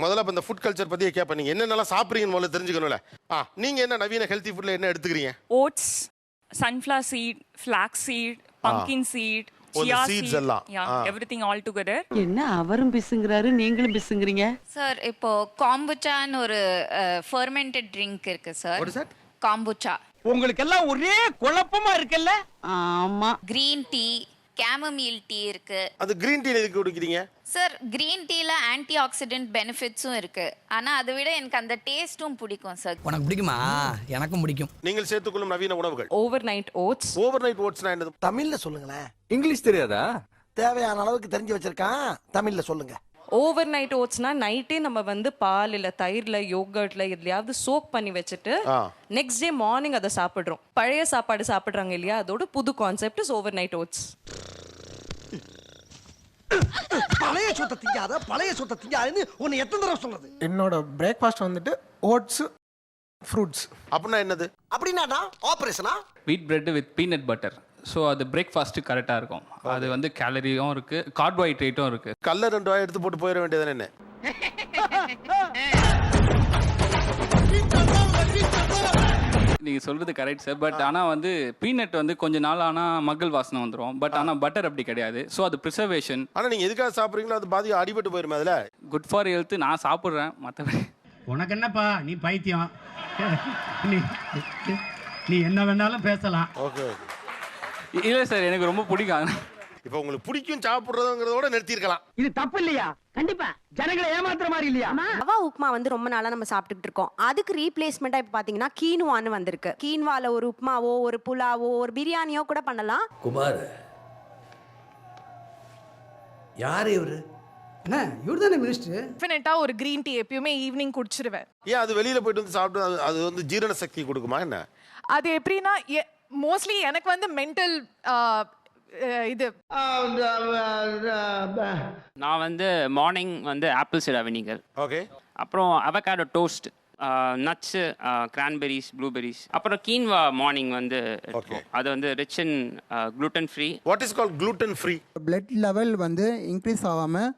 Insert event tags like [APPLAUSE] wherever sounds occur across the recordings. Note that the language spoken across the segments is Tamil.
முதல்ல இப்ப இந்த ஃபுட் கல்ச்சர் பத்தியே கேட்பேன் நீங்க என்னென்னலாம் சாப்பிடுறீங்கன்னு முதல்ல தெரிஞ்சுக்கணும்ல. ஆ நீங்க என்ன நவீன ஹெல்த்தி ஃபுட்ல என்ன எடுத்துக்கிறீங்க? Oats sunflower seed flax seed pumpkin seed the chia seeds seed எல்லாம். Yeah ah. Everything all together என்ன அவரும் பிசுங்கிறாரு நீங்களும் பிசுங்கிறீங்க? சார் இப்போ காம்புச்சான்னு ஒரு ஃபர்மெண்டட் ட்ரிங்க் இருக்கு sir What is that? Kombucha உங்களுக்கு எல்லாம் ஒரே குழப்பமா இருக்குல்ல? ஆமா. கிரீன் டீ கேமமீல் டீ இருக்கு. அது கிரீன் டீ எதுக்கு குடிக்கிறீங்க? சார் கிரீன் டீல ஆன்டி ஆக்சிடென்ட் பெனிஃபிட்ஸும் இருக்கு. ஆனா அதை விட எனக்கு அந்த டேஸ்ட்டும் பிடிக்கும் சார் உனக்கு பிடிக்குமா? எனக்கும் பிடிக்கும். நீங்கள் சேர்த்துக்கொள்ளும் நவீன உணவுகள். Overnight oats overnight ஓட்ஸ்னா என்னது? தமிழ்ல சொல்லுங்களேன். இங்கிலீஷ் தெரியாதா? தேவையான அளவுக்கு தெரிஞ்சு வச்சிருக்கான். தமிழ்ல சொல்லுங்க. ஓவர் நைட் ஓட்ஸ்னா நைட்டே நம்ம வந்து பால் இல்ல தயிர்ல யோகர்ட்ல எதுலயாவது சோக் பண்ணி வச்சுட்டு. நெக்ஸ்ட் டே மார்னிங் அதை சாப்பிடுறோம். பழைய சாப்பாடு சாப்பிடுறாங்க இல்லையா? அதோட புது concept is overnight oats பழைய சொத்தை திங்காத பழைய சொத்தை திங்காதுன்னு உன்னை எத்தனை தடவை சொல்றது என்னோட பிரேக்ஃபாஸ்ட் வந்துட்டு ஓட்ஸ் ஃப்ரூட்ஸ் அப்படின்னா என்னது? அப்படின்னாடா ஆபரேஷனா wheat bread with peanut butter so அது பிரேக்ஃபாஸ்ட்டு கரெக்டாக இருக்கும். அது வந்து கேலரியும் இருக்குது கார்போஹைட்ரேட்டும் இருக்குது கல்ல ரெண்டு ரூபாய் எடுத்து போட்டு போயிட வேண்டியது என்ன? நீங்கள் சொல்கிறது கரெக்ட் சார் பட் ஆனால் வந்து பீனட் வந்து கொஞ்ச நாள் ஆனால் மக்கள் வாசனை வந்துடும் பட் ஆனால் பட்டர் அப்படி கிடையாது. ஸோ அது ப்ரிசர்வேஷன் ஆனா நீங்க எதுக்காக சாப்பிடுறீங்களோ அது பாதி அடிபட்டு போயிருமே அதுல. குட் ஃபார் ஹெல்த் நான் சாப்பிட்றேன். மற்றபடி உனக்கு என்னப்பா? நீ பைத்தியம். நீ நீ என்ன வேணாலும் பேசலாம். ஓகே இல்லை சார் எனக்கு ரொம்ப பிடிக்கும். இப்போ உங்களுக்கு பிடிக்கும் சாப்பிடுறதுங்கிறதோட நிறுத்தியிருக்கலாம். இது தப்பு இல்லையா கண்டிப்பா. ஜனங்களை ஏமாத்துற மாதிரி இல்லையா? ரவா உப்புமா வந்து ரொம்ப நாளா நம்ம சாப்பிட்டுட்டு இருக்கோம். அதுக்கு ரீப்ளேஸ்மெண்டா இப்ப பாத்தீங்கன்னா கீனுவான்னு வந்திருக்கு. கீன்வால ஒரு உப்புமாவோ ஒரு புலாவோ ஒரு பிரியாணியோ கூட பண்ணலாம். குமார் யாரு இவரு? என்ன இவர் தானே மினிஸ்டர் டெஃபினட்டா ஒரு கிரீன் டீ எப்பயுமே ஈவினிங் குடிச்சிருவேன். ஏன் அது வெளியில போயிட்டு வந்து சாப்பிட்டு அது- அது வந்து ஜீரண சக்தி கொடுக்குமா என்ன? அது எப்படின்னா மோஸ்ட்லி எனக்கு வந்து மென்டல் இது. நான் வந்து மார்னிங் வந்து ஆப்பிள் சிடா வினிகர் ஓகே அப்புறம் avocado toast nuts cranberries blueberries அப்புறம் கீன்வா மார்னிங் வந்து. அது வந்து rich in gluten free what is call gluten free blood level வந்து இன்க்ரீஸ் ஆகாமல்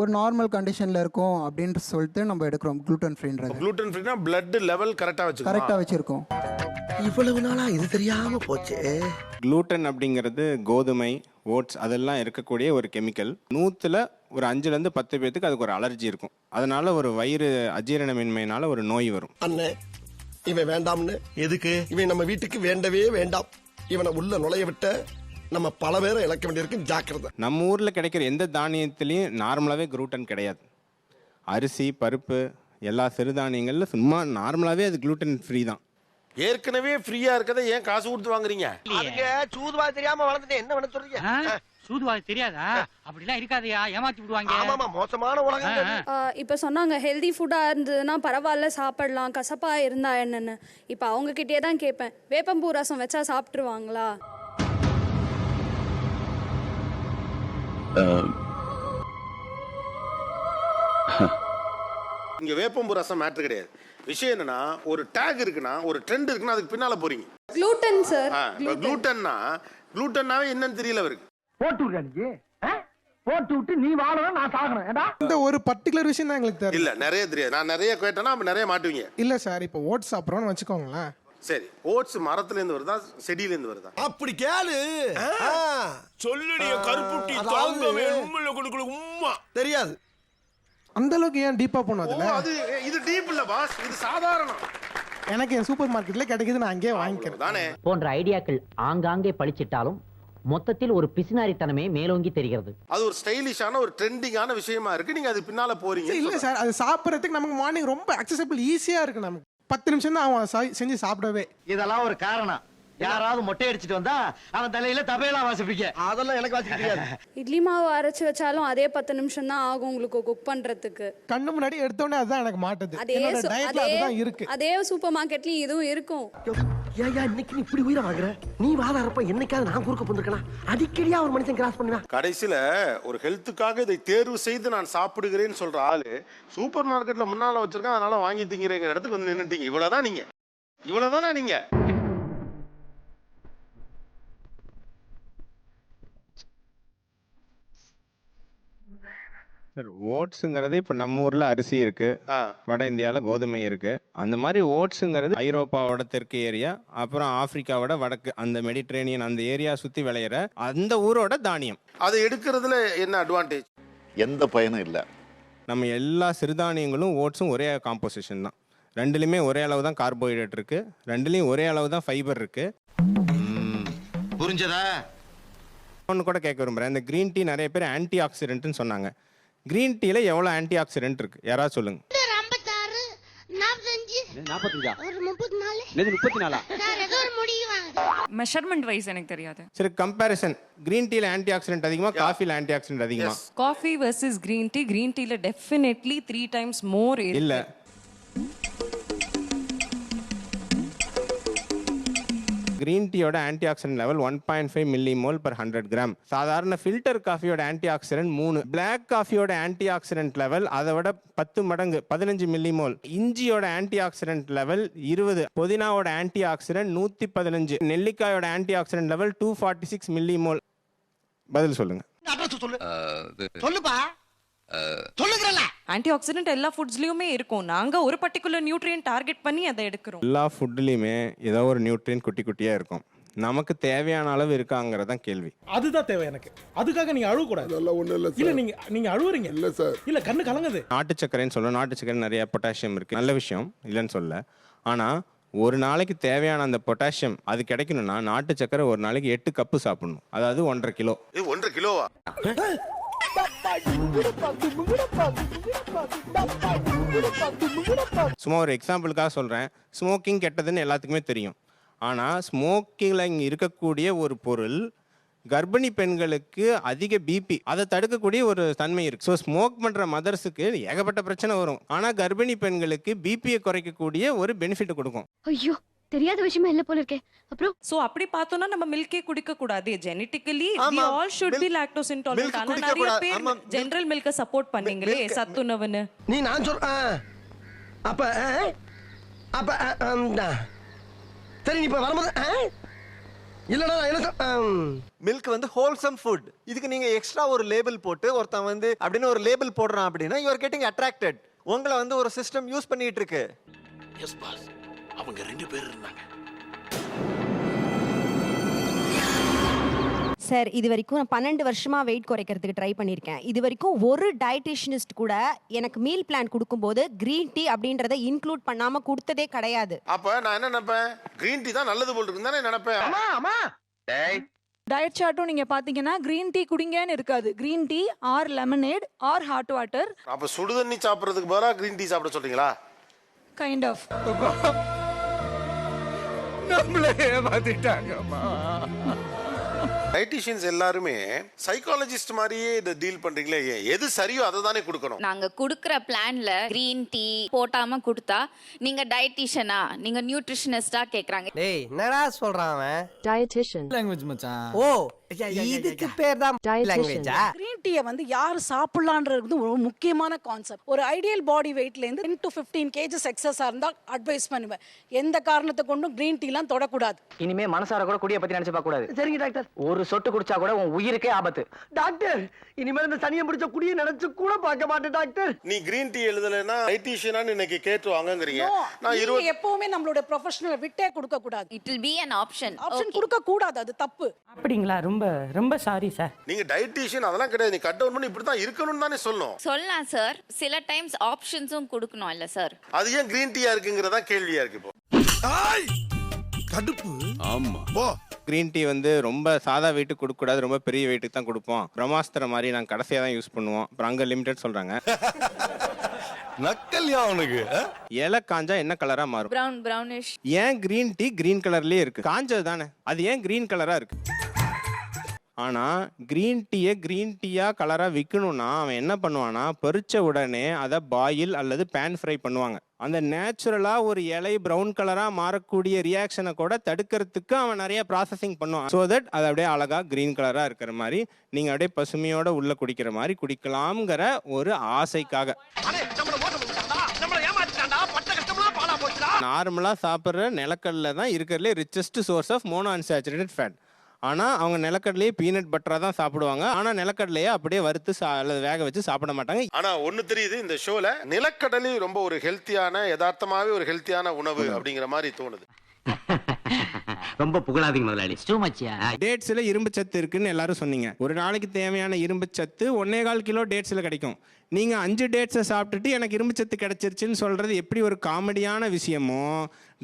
ஒரு நார்மல் கண்டிஷனில் இருக்கும் அப்படின்னு சொல்லிட்டு நம்ம எடுக்கிறோம் gluten ஃப்ரீன்றது gluten ஃப்ரீனா blood லெவல் கரெக்டா வச்சுக்கணும். கரெக்டாக வச்சுருக்கோம். இவ்வளவு நாளா இது தெரியாம போச்சு. குளூட்டன் அப்படிங்கிறது கோதுமை ஓட்ஸ் அதெல்லாம் இருக்கக்கூடிய ஒரு கெமிக்கல் நூற்றில் ஒரு அஞ்சுலேருந்து பத்து பேர்த்துக்கு அதுக்கு ஒரு அலர்ஜி இருக்கும். அதனால ஒரு வயிறு அஜீரணமின்மையினால ஒரு நோய் வரும். அண்ணே இவன் வேண்டாம்னு. எதுக்கு? இவன் நம்ம வீட்டுக்கு வேண்டவே வேண்டாம். இவனை உள்ள நுழைய விட்ட நம்ம பல பேரை இழக்க வேண்டியிருக்கு. ஜாக்கிரதை. நம்ம ஊரில் கிடைக்கிற எந்த தானியத்துலேயும் நார்மலாகவே குளூட்டன் கிடையாது. அரிசி பருப்பு எல்லா சிறுதானியங்களில் சும்மா நார்மலாகவே அது gluten ஃப்ரீ தான். ஏற்கனவே ஃப்ரீயா இருக்கதை ஏன் காசு கொடுத்து வாங்குறீங்க? அதுக்கு சூதுவா தெரியாம வளர்ந்துட்டு என்ன பண்ண சொல்றீங்க? சூதுவாது தெரியாதா? அப்படிலாம் இருக்காதயா? ஏமாத்தி விடுவாங்க. ஆமாமா மோசமான உலகம் இப்ப சொன்னாங்க ஹெல்தி ஃபுட்டா இருந்ததுன்னா பரவாயில்ல சாப்பிடலாம். கசப்பா இருந்தா என்னன்னு. இப்ப அவங்க கிட்டே தான் கேட்பேன். வேப்பம்பூ ரசம் வச்சா சாப்பிட்டுருவாங்களா? இங்க வேப்பம்பு ரசம் மேட்ரு கிடையாது. விஷயம் என்னன்னா ஒரு டேக் இருக்குன்னா ஒரு ட்ரெண்ட் இருக்குன்னா அதுக்கு பின்னால போறீங்க. க்ளூட்டன் சார் குளூட்டன்னா குளூட்டன்னாவே என்னன்னு தெரியல அவருக்கு. போட்டு விடுறா நீ. ஆ? போட்டு விட்டு நீ வாழணும் நான் சாகணும். இந்த ஒரு பர்டிகுலர் விஷயம் தான் எங்களுக்கு தெரியல இல்ல நிறைய தெரியாது. நான் நிறைய கேட்டேன்னா அப்ப நிறைய மாட்டுவீங்க. இல்லை சார் இப்போ ஓட்ஸ் சாப்பிட்றோன்னு வச்சுக்கோங்களேன். சரி ஓட்ஸ் மரத்துல இருந்து வருதா செடியில இருந்து வருதா? அப்படி கேளு. சொல்லுடைய கருப்புட்டி தாங்கவே கொடுக்கல உம்மா தெரியாது. அந்த அளவுக்கு ஏன் ஓ, அதில்? அது இது டீப் இல்ல பாஸ் இது சாதாரணம். எனக்கு என் சூப்பர் மார்க்கெட்டில் கிடைக்குது நான் அங்கேயே வாங்கிக்கிறேன். தானே போன்ற ஐடியாக்கள் ஆங்காங்கே பழிச்சிட்டாலும் மொத்தத்தில் ஒரு பிசினாரித்தனமே மேலோங்கி தெரிகிறது. அது ஒரு ஸ்டைலிஷான ஒரு ட்ரெண்டிங்கான விஷயமா இருக்கு. நீங்க அது பின்னால போறீங்க இல்லை சார் அது சாப்பிட்றதுக்கு நமக்கு மார்னிங் ரொம்ப அக்சசபிள் ஈஸியாக இருக்கு நமக்கு. பத்து நிமிஷம் தான் அவன் செஞ்சு சாப்பிடவே. இதெல்லாம் ஒரு காரணம். யாராவது மொட்டை அடிச்சிட்டு வந்தா அவன் தலையில தபையெல்லாம் வாசிப்பீங்க அதெல்லாம் எனக்கு வாசிக்க தெரியாது. இட்லி மாவு அரைச்சு வச்சாலும் அதே பத்து நிமிஷம் தான் ஆகும் உங்களுக்கு குக் பண்றதுக்கு. கண்ணு முன்னாடி எடுத்தோடனே அதுதான் எனக்கு மாட்டுது. அதே அதே அதுதான் இருக்கு. அதே சூப்பர் மார்க்கெட்லயும் இதுவும் இருக்கும். ஏயா இன்னைக்கு நீ இப்படி உயிரை வாங்குற? நீ வாதாரப்ப என்னைக்காவது நான் குறுக்க போந்திருக்கனா அடிக்கடியா ஒரு மனுஷன் கிராஸ் பண்ணுவேன். கடைசியில ஒரு ஹெல்த்துக்காக இதை தேர்வு செய்து நான் சாப்பிடுகிறேன்னு சொல்ற ஆளு சூப்பர் மார்க்கெட்ல முன்னால வச்சிருக்கேன் அதனால வாங்கி திங்கிறேங்கிற இடத்துக்கு வந்து நின்னுட்டீங்க. இவ்வளவுதான் நீங்க. இவ்வளவுதானா நீங்க? சார் ஓட்ஸுங்கிறது இப்போ நம்ம ஊரில் அரிசி இருக்கு. ஆ. வட இந்தியாவில் கோதுமை இருக்கு. அந்த மாதிரி ஓட்ஸுங்கிறது ஐரோப்பாவோட தெற்கு ஏரியா அப்புறம் ஆப்பிரிக்காவோட வடக்கு அந்த மெடிட்ரேனியன் அந்த ஏரியா சுற்றி விளையிற அந்த ஊரோட தானியம். அதை எடுக்கிறதுல என்ன அட்வான்டேஜ் எந்த பயனும் இல்லை. நம்ம எல்லா சிறுதானியங்களும் ஓட்ஸும் ஒரே காம்போசிஷன் தான். ரெண்டுலேயுமே ஒரே அளவு தான் கார்போஹைட்ரேட் இருக்கு. ரெண்டுலேயும் ஒரே அளவு தான் ஃபைபர் இருக்கு. புரிஞ்சதா? ஒன்று கூட கேட்க விரும்புகிறேன் இந்த க்ரீன் டீ நிறைய பேர் ஆன்டி ஆக்சிடென்ட்னு சொன்னாங்க. க்ரீன் டீல எவ்வளோ ஆன்டி ஆக்சிடென்ட் இருக்கு? யாராவது சொல்லுங்க. மெஷர்மெண்ட் வைஸ் எனக்கு தெரியாது. சரி கம்பேரிசன் க்ரீன் டீல ஆன்டி ஆக்சிடென்ட் அதிகமா காஃபில ஆன்டி ஆக்சிடென்ட் அதிகமா? Coffee versus green tea green டீல டெஃபினெட்லி த்ரீ டைம்ஸ் மோர் இல்ல. Green டீயோட antioxidant level one point five millimole per hundred gram சாதாரண ஃபில்டர் காஃபியோட ஆன்டி ஆக்சிடென்ட் மூணு. பிளாக் காஃபியோட ஆன்டி ஆக்சிடென்ட் லெவல் அதை விட பத்து மடங்கு பதினஞ்சு மில்லி மோல் இஞ்சியோட ஆன்டி ஆக்சிடென்ட் லெவல் இருபது. புதினாவோட ஆன்டி ஆக்சிடென்ட் நூற்றி பதினஞ்சு. நெல்லிக்காயோட antioxidant level two forty six millimole பதில் சொல்லுங்க. அட்ரஸ் சொல்லு. சொல்லுப்பா. சொல்லுங்கறல ஆன்டி ஆக்சிடென்ட் எல்லா ஃபுட்ஸ்லயுமே இருக்கும். நாங்க ஒரு பர்டிகுலர் நியூட்ரியன் டார்கெட் பண்ணி அதை எடுக்கிறோம். எல்லா ஃபுட்லேயுமே ஏதோ ஒரு நியூட்ரியன் குட்டி குட்டியாக இருக்கும். நமக்கு தேவையான அளவு இருக்காங்கிறதான் கேள்வி. அதுதான் தேவை எனக்கு. அதுக்காக நீங்க அழுவ கூடாது அதெல்லாம் ஒண்ணும் இல்ல இல்ல நீங்க நீங்க அழுவுறீங்க. இல்ல சார். இல்ல கண்ணு கலங்குது. நாட்டு சர்க்கரைன்னு சொல்ல நாட்டு சர்க்கரை நிறைய பொட்டாசியம் இருக்கு. நல்ல விஷயம். இல்லைன்னு சொல்ல ஆனால் ஒரு நாளைக்கு தேவையான அந்த பொட்டாசியம் அது கிடைக்கணும்னா நாட்டு சர்க்கரை ஒரு நாளைக்கு எட்டு கப்பு சாப்பிடணும். அதாவது ஒன்றரை கிலோ. இது ஒன்றரை கிலோவா? [LAUGHS] சும்மா ஒரு எக்ஸாம்பிளுக்காக சொல்கிறேன் ஸ்மோக்கிங் கெட்டதுன்னு எல்லாத்துக்குமே தெரியும். ஆனால் ஸ்மோக்கிங்கில் இங்கே இருக்கக்கூடிய ஒரு பொருள் கர்ப்பிணி பெண்களுக்கு அதிக பிபி அதை தடுக்கக்கூடிய ஒரு தன்மை இருக்கு. ஸோ ஸ்மோக் பண்ணுற மதர்ஸுக்கு ஏகப்பட்ட பிரச்சனை வரும். ஆனால் கர்ப்பிணி பெண்களுக்கு பிபியை குறைக்கக்கூடிய ஒரு பெனிஃபிட் கொடுக்கும். ஐயோ! தெரியாத விஷயமா இல்ல போல இருக்கே அப்புறம் சோ அப்படி பார்த்தோம்னா நம்ம மில்கே குடிக்க கூடாது genetically we. All should be lactose intolerant ஆனா நிறைய. பேர் ஜெனரல் மில்க சப்போர்ட் பண்ணீங்களே சத்துணவுன்னு நீ நான் சொல் ஆ. அப்ப? அப்ப. சரி நீ இப்ப வரும்போது? இல்லடா நான் என்ன. மில்க் வந்து ஹோல்சம் ஃபுட் இதுக்கு நீங்க எக்ஸ்ட்ரா ஒரு லேபிள் போட்டு ஒருத்தன் வந்து அப்படின்னு ஒரு லேபிள் போடுறான் அப்படின்னா யூ ஆர் கெட்டிங் அட்ராக்டட் உங்களை வந்து ஒரு சிஸ்டம் யூஸ் பண்ணிட்டு இருக்கு எஸ் பாஸ் அவங்க ரெண்டு பேர் இருந்தாங்க. சார் இது வரைக்கும் நான் பன்னெண்டு வருஷமா வெயிட் குறைக்கிறதுக்கு ட்ரை பண்ணியிருக்கேன். இது வரைக்கும் ஒரு டயட்டிஷியனிஸ்ட் கூட எனக்கு மீல் பிளான் கொடுக்கும்போது கிரீன் டீ அப்படின்றத இன்க்ளூட் பண்ணாம கொடுத்ததே கிடையாது. அப்ப நான் என்ன நினைப்பேன்? கிரீன் டீ தான் நல்லது போல் இருக்குன்னு தானே நினைப்பேன். அம்மா அம்மா! டயட் சார்ட்டும் நீங்க பாத்தீங்கன்னா கிரீன் டீ குடிங்கன்னு இருக்காது. Green tea or lemonade or hot water அப்ப சுடுதண்ணி சாப்பிடுறதுக்கு பதிலா கிரீன் டீ சாப்பிட சொல்றீங்களா? கைண்ட் ஆஃப் [LAUGHS] நம்மளே ஏமாத்திட்டாங்கம்மா. டயட்டிஷியன்ஸ் எல்லாருமே சைக்காலஜிஸ்ட் மாதிரியே இதை டீல் பண்றீங்களே ஏன்? எது சரியோ அதை தானே கொடுக்கணும். நாங்க குடுக்குற பிளான்ல கிரீன் டீ போட்டாம கொடுத்தா நீங்க டயட்டிஷியனா நீங்க நியூட்ரிஷனிஸ்டா கேக்குறாங்க. டேய் என்னடா சொல்றான் அவன்? டயட்டிஷியன் லாங்குவேஜ் மச்சான். ஓ இதுக்கு பேர் தான் லாங்குவேஜா கிரீன் டீயை வந்து யார் சாப்பிடலான்றது ஒரு முக்கியமான கான்செப்ட் ஒரு ஐடியல் பாடி வெயிட்லேருந்து டென் டு ஃபிஃப்டீன் கேஜஸ் எக்ஸஸாக இருந்தால் அட்வைஸ் பண்ணுவேன். எந்த காரணத்தை கொண்டும் கிரீன் டீலாம் தொடக்கூடாது. இனிமே மனசார கூட குடிய பத்தி நினைச்சு பார்க்க கூடாது. சரிங்க டாக்டர் ஒரு சொட்டு குடிச்சா கூட உன் உயிருக்கே ஆபத்து. டாக்டர் இனிமேல் இந்த சனியை பிடிச்ச குடியை நினைச்சு கூட பார்க்க மாட்டேன் டாக்டர். நீ கிரீன் டீ எழுதலைன்னா டயட்டிஷியனான்னு இன்னைக்கு கேட்டுவாங்கங்கிறீங்க நான் இருபது எப்பவுமே நம்மளோட ப்ரொஃபஷனல் விட்டே கொடுக்க கூடாது. It will be an option option கொடுக்க கூடாது அது தப்பு. அப்படிங்களா? ரொம்ப ரொம்ப சாரி சார் நீங்க டயட்டிஷியன் அதெல்லாம் கிடையாது. நீ கட் டவுன் பண்ணி இப்படி தான் இருக்கணும்னு தானே சொல்லணும். சொல்லலாம் சார் சில டைம்ஸ் ஆப்ஷன்ஸும் கொடுக்கணும் இல்ல சார் அது ஏன் கிரீன் டீயா இருக்குங்கிறதா கேள்வியா இருக்கு இப்போ? கடுப்பு. ஆமா. போ. க்ரீன் டீ வந்து ரொம்ப சாதா வெயிட்டுக்கு கொடுக்கக்கூடாது. ரொம்ப பெரிய வெயிட்டுக்கு தான் கொடுப்போம். பிரம்மாஸ்திர மாதிரி நாங்கள் கடைசியாக தான் யூஸ் பண்ணுவோம். அப்புறம் அங்கே லிமிடெட் சொல்கிறாங்க [LAUGHS] நக்கல்யா அவனுக்கு இலை காஞ்சா என்ன கலராக மாறும்? பிரவுன் பிரவுனிஷ் ஏன் கிரீன் டீ கிரீன் கலர்லயே இருக்கு? காஞ்சது தானே அது ஏன் கிரீன் கலரா இருக்கு? ஆனா கிரீன் டீயை கிரீன் டீயா கலரா விற்கணும்னா அவன் என்ன பண்ணுவானா பறிச்ச உடனே அதை பாயில் அல்லது பேன் ஃப்ரை பண்ணுவாங்க. அந்த நேச்சுரலா ஒரு இலை பிரவுன் கலரா மாறக்கூடிய ரியாக்ஷனை கூட தடுக்கிறதுக்கு அவன் நிறைய ப்ராசஸிங் பண்ணுவான். ஸோ தட் அது அப்படியே அழகா கிரீன் கலரா இருக்கிற மாதிரி நீங்க அப்படியே பசுமையோட உள்ள குடிக்கிற மாதிரி குடிக்கலாம்ங்கிற ஒரு ஆசைக்காக. நார்மலாக சாப்பிட்ற நிலக்கல்ல தான் இருக்கிறதுலே richest source of monounsaturated fat ஆனால் அவங்க நிலக்கடலையே பீனட் பட்டராக தான் சாப்பிடுவாங்க. ஆனால் நிலக்கடலையே அப்படியே வறுத்து சா அல்லது வேக வச்சு சாப்பிட மாட்டாங்க. ஆனா ஒண்ணு தெரியுது இந்த ஷோல நிலக்கடலை ரொம்ப ஒரு ஹெல்த்தியான யதார்த்தமாவே ஒரு ஹெல்த்தியான உணவு. அப்படிங்கிற மாதிரி தோணுது. ரொம்ப புகழாதீங்க முதலாளி. டூ மச்சியா டேட்ஸில் இரும்பு சத்து இருக்குன்னு எல்லாரும் சொன்னீங்க. ஒரு நாளைக்கு தேவையான இரும்பு சத்து ஒன்னே கால் கிலோ டேட்ஸில் கிடைக்கும். நீங்கள் அஞ்சு டேட்ஸை சாப்பிட்டுட்டு எனக்கு இரும்பு சத்து கிடைச்சிருச்சுன்னு சொல்கிறது எப்படி ஒரு காமெடியான விஷயமோ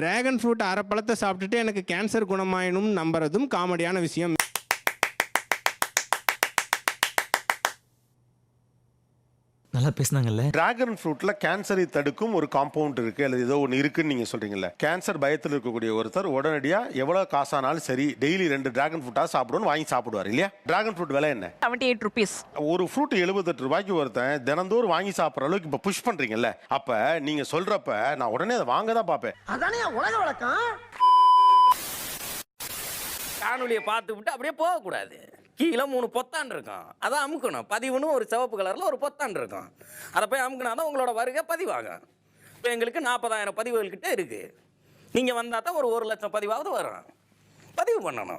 டிராகன் ஃப்ரூட் அரை பழத்தை சாப்பிட்டுட்டு எனக்கு கேன்சர் குணமாயணும்னு நம்புறதும் காமெடியான விஷயம். நல்லா பேசுனாங்கல்ல? டிராகன் ஃப்ரூட்ல கேன்சரை தடுக்கும் ஒரு காம்பவுண்ட் இருக்கு. அல்லது ஏதோ ஒன்று இருக்குன்னு நீங்க சொல்றீங்கல்ல. கேன்சர் பயத்தில் இருக்கக்கூடிய ஒருத்தர் உடனடியா எவ்வளவு காசானாலும் சரி டெய்லி ரெண்டு டிராகன் ஃப்ரூட்டா சாப்பிடுவோம் வாங்கி சாப்பிடுவார் இல்லையா? டிராகன் ஃப்ரூட் விலை என்ன? செவன்டி எயிட் ருபீஸ் ஒரு ஃப்ரூட் எழுபத்தெட்டு ரூபாய்க்கு ஒருத்தன் தினந்தோறும் வாங்கி சாப்பிட்ற அளவுக்கு இப்போ புஷ் பண்றீங்கல்ல. அப்ப நீங்க சொல்றப்ப நான் உடனே அதை வாங்க தான் பார்ப்பேன். அதானே உலக வழக்கம்? காணொலியை பார்த்து விட்டு அப்படியே போகக்கூடாது. கீழே மூணு பொத்தான் இருக்கும். அதை அமுக்கணும். பதிவுன்னு ஒரு சிவப்பு கலரில் ஒரு பொத்தான் இருக்கும். அதை போய் அமுக்கினா தான் உங்களோட வருகை பதிவாகும். இப்போ எங்களுக்கு நாற்பதாயிரம் பதிவுகள்கிட்ட இருக்குது நீங்கள் வந்தால் தான் ஒரு ஒரு லட்சம் பதிவாவது வரும். பதிவு பண்ணணும்.